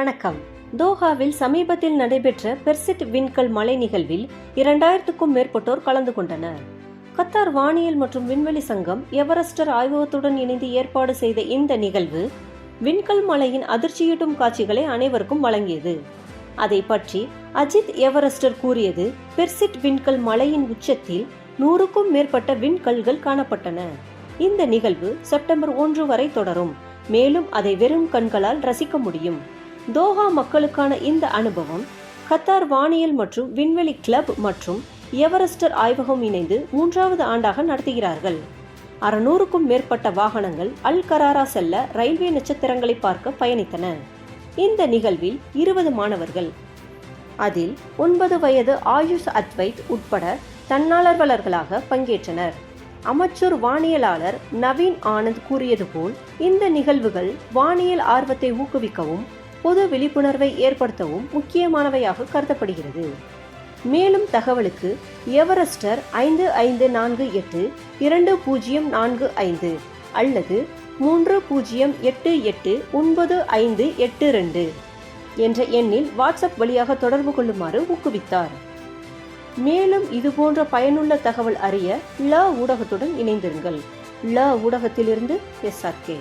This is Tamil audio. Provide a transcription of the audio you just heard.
வணக்கம். தோஹாவில் சமீபத்தில் நடைபெற்ற பெர்சிட் விண்கல் மலை நிகழ்வில் இரண்டாயிரத்துக்கும் மேற்பட்டோர் கலந்து கொண்டனர். கத்தார் வானியல் மற்றும் விண்வெளி சங்கம் எவரெஸ்டர் ஆய்வகத்துடன் இணைந்து ஏற்பாடு செய்த இந்த நிகழ்வு விண்கல் மலையின் அதிர்ச்சியூட்டும் காட்சிகளை அனைவருக்கும் வழங்கியது. அதை பற்றி அஜித் எவரெஸ்டர் கூறியது பெர்சிட் விண்கல் மலையின் உச்சத்தில் நூறுக்கும் மேற்பட்ட விண்கல்கள் காணப்பட்டன. இந்த நிகழ்வு செப்டம்பர் ஒன்று வரை தொடரும். மேலும் அதை வெறும் கண்களால் ரசிக்க முடியும். தோஹா மக்களுக்கான இந்த அனுபவம் கத்தார் வானியல் மற்றும் விண்வெளி கிளப் மற்றும் எவரெஸ்டர் ஆய்வகம் இணைந்து மூன்றாவது ஆண்டாக நடத்துகிறார்கள். அறுநூறுக்கும் மேற்பட்ட வாகனங்கள் அல் கராரா செல்ல ரயில்வே நட்சத்திரங்களை பார்க்க பயணித்தன. இந்த நிகழ்வில் இருபது மாணவர்கள். அதில் ஒன்பது வயது ஆயுஷ் அத்வைத் உட்பட தன்னாளர்வலர்களாக பங்கேற்றனர். அமைச்சர் வானியலாளர் நவீன் ஆனந்த் கூறியது போல் இந்த நிகழ்வுகள் வானியல் ஆர்வத்தை ஊக்குவிக்கவும் பொது விழிப்புணர்வை ஏற்படுத்தவும் முக்கியமானவையாக கருதப்படுகிறது. மேலும் தகவலுக்கு எவரெஸ்டர் ஐந்து ஐந்து நான்கு எட்டு இரண்டு பூஜ்ஜியம் நான்கு ஐந்து அல்லது மூன்று பூஜ்ஜியம் எட்டு எட்டு ஒன்பது ஐந்து எட்டு ரெண்டு என்ற எண்ணில் வாட்ஸ்அப் வழியாக தொடர்பு கொள்ளுமாறு ஊக்குவித்தார். மேலும் இதுபோன்ற பயனுள்ள தகவல் அறிய ல ஊடகத்துடன் இணைந்திருங்கள். ல ஊடகத்திலிருந்து எஸ்ஆர்கே